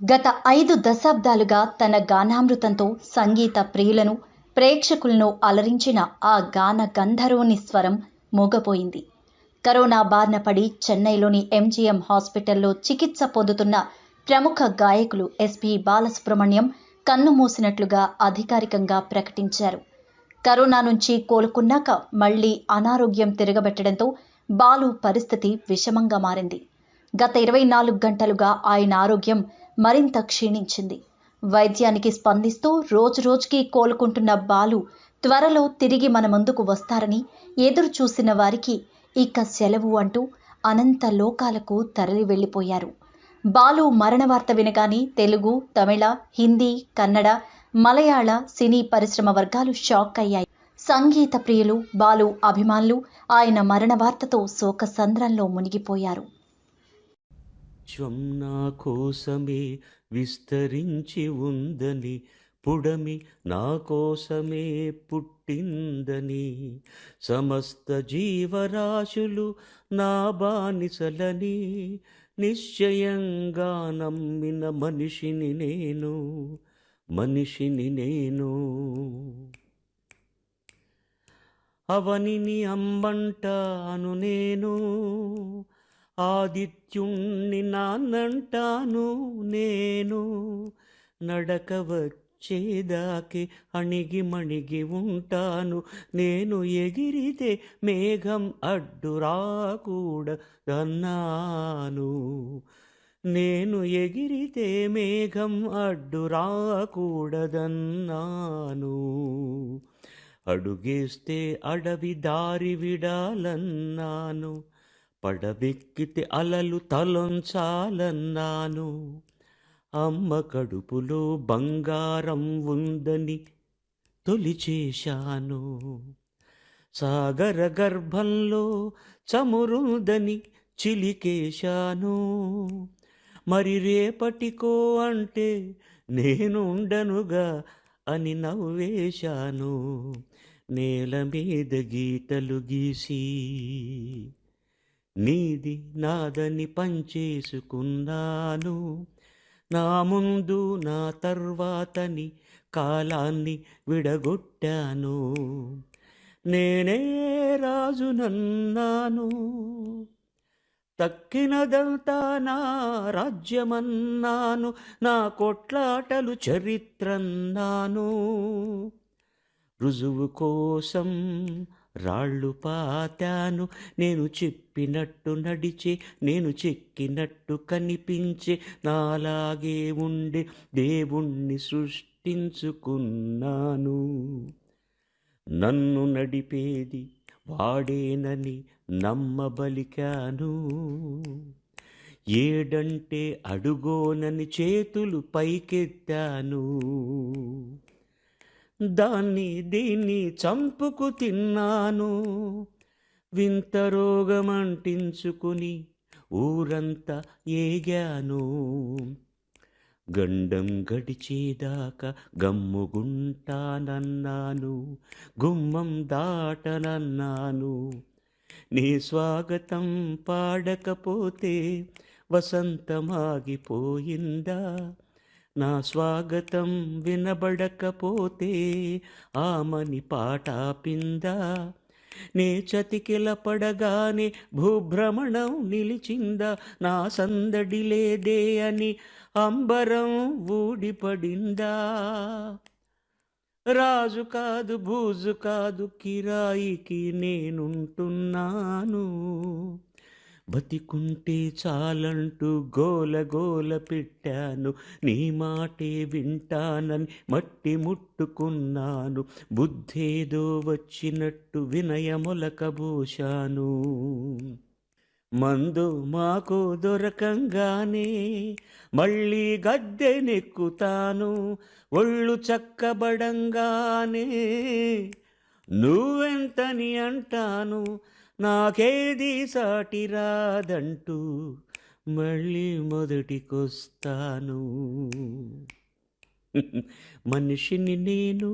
గత ఐదు దశాబ్దాలుగా తన గానామృతంతో సంగీత ప్రియులను ప్రేక్షకులను అలరించిన ఆ గాన గంధర్వుని స్వరం మూగపోయింది. కరోనా బారిన పడి చెన్నైలోని ఎంజీఎం హాస్పిటల్లో చికిత్స పొందుతున్న ప్రముఖ గాయకులు ఎస్పి బాలసుబ్రహ్మణ్యం కన్ను మూసినట్లుగా అధికారికంగా ప్రకటించారు. కరోనా నుంచి కోలుకున్నాక మళ్ళీ అనారోగ్యం తిరగబెట్టడంతో బాలు పరిస్థితి విషమంగా మారింది. గత ఇరవై నాలుగు గంటలుగా ఆయన ఆరోగ్యం మరింత క్షీణించింది. వైద్యానికి స్పందిస్తూ రోజు రోజుకి కోలుకుంటున్న బాలు త్వరలో తిరిగి మన ముందుకు వస్తారని ఎదురు చూసిన వారికి ఇక సెలవు అంటూ అనంత లోకాలకు తరలి వెళ్ళిపోయారు. బాలు మరణ వార్త వినగానే తెలుగు తమిళ హిందీ కన్నడ మలయాళ సినీ పరిశ్రమ వర్గాలు షాక్ అయ్యాయి. సంగీత ప్రియులు బాలు అభిమానులు ఆయన మరణ వార్తతో శోకసంద్రంలో మునిగిపోయారు. విశ్వం నా కోసమే విస్తరించి ఉందని పుడమి నా కోసమే పుట్టిందని. సమస్త జీవరాశులు నా బానిసలని నిశ్చయంగా నమ్మిన మనిషిని నేను మనిషిని నేను. అవనిని అమ్మంటాను నేను ఆదిత్యుణ్ణి నాన్నంటాను నేను. నడక వచ్చేదాకి అణిగి మణిగి ఉంటాను. నేను ఎగిరితే మేఘం అడ్డు రాకూడదన్నాను. నేను ఎగిరితే మేఘం అడ్డు రాకూడదన్నాను. అడుగేస్తే అడవి దారి విడాలన్నాను. పడవెక్కితే అలలు తలొంచాలన్నాను. అమ్మ కడుపులో బంగారం ఉందని తొలిచేశాను. సాగర గర్భంలో చమురుందని చిలికేశాను. మరి రేపటికో అంటే నేనుండనుగా అని నవ్వేశాను. నేల మీద గీతలు గీసి నీది నాదని పంచేసుకున్నాను నా ముందు నా తర్వాతని కాలాన్ని విడగొట్టాను. నేనే రాజునన్నాను తక్కినదంతా నా రాజ్యమన్నాను. నా కొట్లాటలు చరిత్రన్నాను. రుజువు కోసం రాళ్ళు పాతాను నేను చెప్పినట్టు నడిచే నేను చెక్కినట్టు కనిపించే నాలాగే ఉండే దేవుణ్ణి సృష్టించుకున్నాను. నన్ను నడిపేది వాడేనని నమ్మబలికాను. ఏడంటే అడుగోనని చేతులు పైకెత్తాను. దాన్ని దీన్ని చంపుకు తిన్నాను. వింత రోగమంటించుకుని ఊరంతా ఏగాను. గండం గడిచేదాకా గమ్ముగుంటానన్నాను. గుమ్మం దాటనన్నాను. నీ స్వాగతం పాడకపోతే వసంతమాగిపోయిందా? నా స్వాగతం వినబడకపోతే ఆమని పాటాపిందా? నే చతికిల పడగానే భూభ్రమణం నిలిచిందా? నా సందడి లేదే అని అంబరం ఊడిపడిందా? రాజు కాదు భూజు కాదు కిరాయికి నేనుంటున్నాను. బతికుంటే చాలంటూ గోల గోల పెట్టాను. నీ మాటే వింటానని మట్టి ముట్టుకున్నాను. బుద్ధేదో వచ్చినట్టు వినయములకబోశాను మందు మాకు దొరకంగానే మళ్ళీ గద్దెనెక్కుతాను ఒళ్ళు చక్కబడంగానే నువ్వెంతని అంటాను? నాకేది సాటి రాదంటూ మళ్ళీ మొదటికొస్తాను. మనిషిని నేను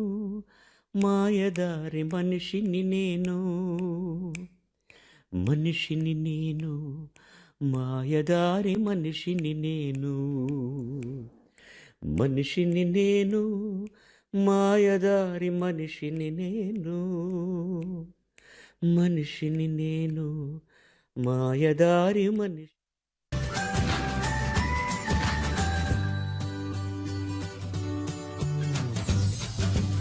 మాయదారి మనిషిని నేను. మనిషిని నేను మాయదారి మనిషిని నేను. మనిషిని నేను మాయదారి మనిషిని నేను. మనిషిని నేను మాయదారి మనిషి